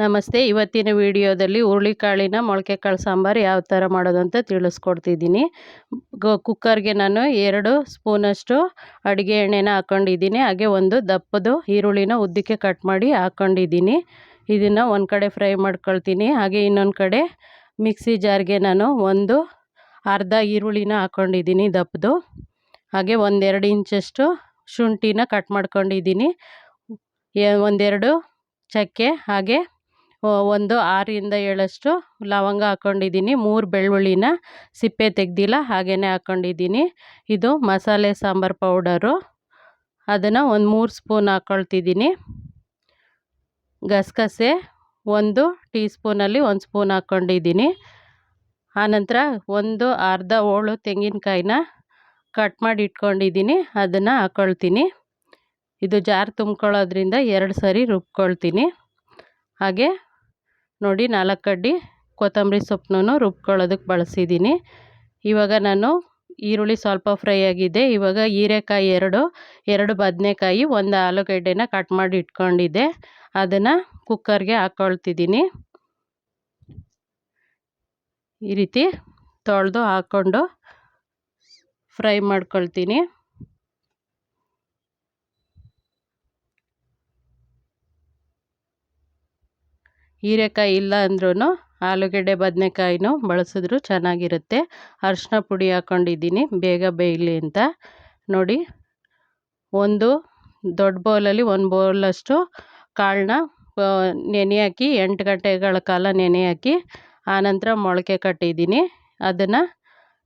ನಮಸ್ತೆ. ಇವತ್ತಿನ ವಿಡಿಯೋದಲ್ಲಿ ಹುರುಳಿಕಾಳಿನ ಮೊಳಕೆ ಕಾಳು ಸಾಂಬಾರು ಯಾವ ಥರ ಮಾಡೋದು ಅಂತ ತಿಳಿಸ್ಕೊಡ್ತಿದ್ದೀನಿ. ಕುಕ್ಕರ್ಗೆ ನಾನು ಎರಡು ಸ್ಪೂನಷ್ಟು ಅಡುಗೆ ಎಣ್ಣೆನ ಹಾಕ್ಕೊಂಡಿದ್ದೀನಿ ಹಾಗೆ ಒಂದು ದಪ್ಪದು ಈರುಳ್ಳಿನ ಉದ್ದಕ್ಕೆ ಕಟ್ ಮಾಡಿ ಹಾಕ್ಕೊಂಡಿದ್ದೀನಿ ಇದನ್ನು ಒಂದು ಕಡೆ ಫ್ರೈ ಮಾಡ್ಕೊಳ್ತೀನಿ. ಹಾಗೆ ಇನ್ನೊಂದು ಕಡೆ ಮಿಕ್ಸಿ ಜಾರ್ಗೆ ನಾನು ಒಂದು ಅರ್ಧ ಈರುಳ್ಳಿನ ಹಾಕ್ಕೊಂಡಿದ್ದೀನಿ ದಪ್ಪದು. ಹಾಗೆ ಒಂದೆರಡು ಇಂಚಷ್ಟು ಶುಂಠಿನ ಕಟ್ ಮಾಡ್ಕೊಂಡಿದ್ದೀನಿ. ಒಂದೆರಡು ಚಕ್ಕೆ ಹಾಗೆ ಒಂದು ಆರರಿಂದ ಏಳಷ್ಟು ಲವಂಗ ಹಾಕ್ಕೊಂಡಿದ್ದೀನಿ ಮೂರು ಬೆಳ್ಳುಳ್ಳಿನ ಸಿಪ್ಪೆ ತೆಗೆದಿಲ್ಲ ಹಾಗೇ ಹಾಕ್ಕೊಂಡಿದ್ದೀನಿ ಇದು ಮಸಾಲೆ ಸಾಂಬಾರು ಪೌಡರು. ಅದನ್ನು ಒಂದು ಮೂರು ಸ್ಪೂನ್ ಹಾಕ್ಕೊಳ್ತಿದ್ದೀನಿ ಗಸಗಸೆ ಒಂದು ಟೀ ಸ್ಪೂನಲ್ಲಿ ಒಂದು ಸ್ಪೂನ್ ಹಾಕ್ಕೊಂಡಿದ್ದೀನಿ ಆನಂತರ ಒಂದು ಅರ್ಧ ಹೋಳು ತೆಂಗಿನಕಾಯಿನ ಕಟ್ ಮಾಡಿ ಇಟ್ಕೊಂಡಿದ್ದೀನಿ, ಅದನ್ನು ಹಾಕ್ಕೊಳ್ತೀನಿ ಇದು ಜಾರ್ ತುಂಬ್ಕೊಳ್ಳೋದ್ರಿಂದ ಎರಡು ಸರಿ ರುಬ್ಕೊಳ್ತೀನಿ. ಹಾಗೆ ನೋಡಿ ನಾಲ್ಕು ಕಡ್ಡಿ ಕೊತ್ತಂಬರಿ ಸೊಪ್ಪನ್ನು ರುಬ್ಕೊಳ್ಳೋದಕ್ಕೆ ಬಳಸಿದ್ದೀನಿ. ಇವಾಗ ನಾನು ಈರುಳ್ಳಿ ಸ್ವಲ್ಪ ಫ್ರೈ ಆಗಿದೆ. ಇವಾಗ ಹೀರೆಕಾಯಿ ಎರಡು ಎರಡು ಬದನೆಕಾಯಿ, ಒಂದು ಆಲೂಗಡ್ಡೆನ ಕಟ್ ಮಾಡಿ ಇಟ್ಕೊಂಡಿದ್ದೆ. ಅದನ್ನು ಕುಕ್ಕರ್ಗೆ ಹಾಕ್ಕೊಳ್ತಿದ್ದೀನಿ ಈ ರೀತಿ ತೊಳೆದು ಹಾಕ್ಕೊಂಡು ಫ್ರೈ ಮಾಡ್ಕೊಳ್ತೀನಿ. ಹೀರೆಕಾಯಿ ಇಲ್ಲ ಅಂದ್ರೂ ಆಲೂಗಡ್ಡೆ, ಬದನೆಕಾಯಿನೂ ಬಳಸಿದ್ರು ಚೆನ್ನಾಗಿರುತ್ತೆ. ಅರಿಶಿನ ಪುಡಿ ಹಾಕ್ಕೊಂಡಿದ್ದೀನಿ ಬೇಗ ಬೇಯಲಿ ಅಂತ. ನೋಡಿ, ಒಂದು ದೊಡ್ಡ ಬೌಲಲ್ಲಿ ಒಂದು ಬೌಲಷ್ಟು ಕಾಳನ್ನ ನೆನೆ ಹಾಕಿ, ಎಂಟು ಗಂಟೆಗಳ ಕಾಲ ನೆನೆ ಹಾಕಿ, ಆನಂತರ ಮೊಳಕೆ ಕಟ್ಟಿದ್ದೀನಿ. ಅದನ್ನು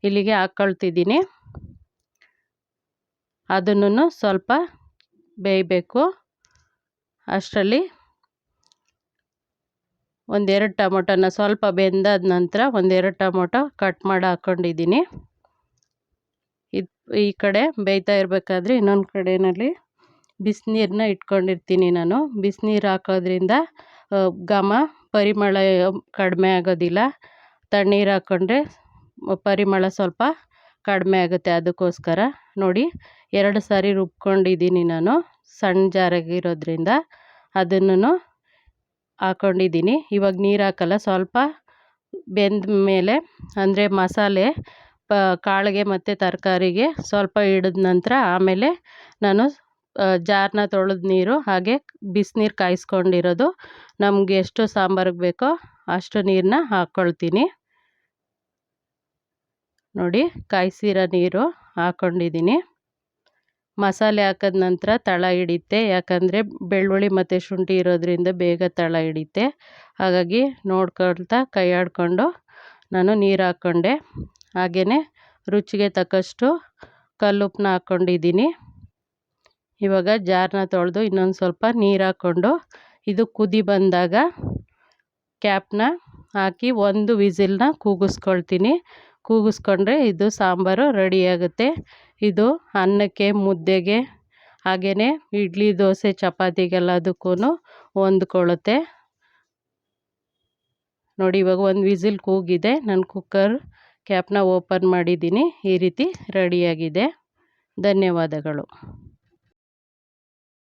ಇಲ್ಲಿಗೆ ಹಾಕ್ಕೊಳ್ತಿದ್ದೀನಿ ಅದನ್ನು ಸ್ವಲ್ಪ ಬೇಯಬೇಕು. ಅಷ್ಟರಲ್ಲಿ ಒಂದೆರಡು ಟೊಮೊಟೊನ ಸ್ವಲ್ಪ ಬೆಂದಾದ ನಂತರ ಒಂದೆರಡು ಟೊಮೊಟೊ ಕಟ್ ಮಾಡಿ ಹಾಕ್ಕೊಂಡಿದ್ದೀನಿ. ಇದು ಈ ಕಡೆ ಬೇಯ್ತಾ ಇರಬೇಕಾದ್ರೆ ಇನ್ನೊಂದು ಕಡೆಯಲ್ಲಿ ಬಿಸಿನೀರನ್ನ ಇಟ್ಕೊಂಡಿರ್ತೀನಿ ನಾನು. ಬಿಸಿನೀರು ಹಾಕೋದ್ರಿಂದ ಘಮ ಪರಿಮಳ ಕಡಿಮೆ ಆಗೋದಿಲ್ಲ. ತಣ್ಣೀರು ಹಾಕ್ಕೊಂಡ್ರೆ ಪರಿಮಳ ಸ್ವಲ್ಪ ಕಡಿಮೆ ಆಗುತ್ತೆ ಅದಕ್ಕೋಸ್ಕರ. ನೋಡಿ, ಎರಡು ಸಾರಿ ರುಬ್ಕೊಂಡಿದ್ದೀನಿ ನಾನು ಸಣ್ಣ ಜಾರಾಗಿರೋದ್ರಿಂದ. ಅದನ್ನು ಹಾಕ್ಕೊಂಡಿದ್ದೀನಿ ಇವಾಗ ನೀರು ಹಾಕಲ್ಲ, ಸ್ವಲ್ಪ ಬೆಂದ ಮೇಲೆ, ಅಂದರೆ ಮಸಾಲೆ, ಪ, ಕಾಳಿಗೆ ಮತ್ತು ತರಕಾರಿಗೆ ಸ್ವಲ್ಪ ಹಿಡಿದ ನಂತರ ಆಮೇಲೆ ನಾನು ಜಾರನ್ನ ತೊಳೆದ ನೀರು, ಹಾಗೆ ಬಿಸಿನೀರು ಕಾಯಿಸ್ಕೊಂಡಿರೋದು. ನಮಗೆ ಎಷ್ಟು ಸಾಂಬಾರಿಗೆ ಬೇಕೋ ಅಷ್ಟು ನೀರನ್ನ ಹಾಕ್ಕೊಳ್ತೀನಿ ನೋಡಿ, ಕಾಯಿಸಿರೋ ನೀರು ಹಾಕ್ಕೊಂಡಿದ್ದೀನಿ ಮಸಾಲೆ ಹಾಕಿದ ನಂತರ ತಳ ಹಿಡಿಯುತ್ತೆ. ಯಾಕಂದರೆ ಬೆಳ್ಳುಳ್ಳಿ ಮತ್ತು ಶುಂಠಿ ಇರೋದ್ರಿಂದ ಬೇಗ ತಳ ಹಿಡಿಯುತ್ತೆ. ಹಾಗಾಗಿ ನೋಡ್ಕೊಳ್ತಾ ಕೈ ಆಡಿಕೊಂಡು ನಾನು ನೀರು ಹಾಕ್ಕೊಂಡೆ. ಹಾಗೆಯೇ ರುಚಿಗೆ ತಕ್ಕಷ್ಟು ಕಲ್ಲುಪ್ಪನ್ನ ಹಾಕ್ಕೊಂಡಿದ್ದೀನಿ. ಇವಾಗ ಜಾರನ್ನ ತೊಳೆದು ಇನ್ನೊಂದು ಸ್ವಲ್ಪ ನೀರು ಹಾಕ್ಕೊಂಡು ಇದು ಕುದಿ ಬಂದಾಗ ಕ್ಯಾಪ್ನ ಹಾಕಿ ಒಂದು ವಿಸಿಲ್ನ ಕೂಗಿಸ್ಕೊಳ್ತೀನಿ. ಕೂಗಿಸ್ಕೊಂಡ್ರೆ ಇದು ಸಾಂಬಾರು ರೆಡಿಯಾಗುತ್ತೆ ಇದು ಅನ್ನಕ್ಕೆ, ಮುದ್ದೆಗೆ, ಹಾಗೆಯೇ ಇಡ್ಲಿ, ದೋಸೆ ಚಪಾತಿಗೆಲ್ಲದಕ್ಕೂ ಹೊಂದ್ಕೊಳ್ಳುತ್ತೆ. ನೋಡಿ, ಇವಾಗ ಒಂದು ವಿಸಿಲ್ ಕೂಗಿದೆ. ನಾನು ಕುಕ್ಕರ್ ಕ್ಯಾಪ್ನ ಓಪನ್ ಮಾಡಿದ್ದೀನಿ. ಈ ರೀತಿ ರೆಡಿಯಾಗಿದೆ. ಧನ್ಯವಾದಗಳು.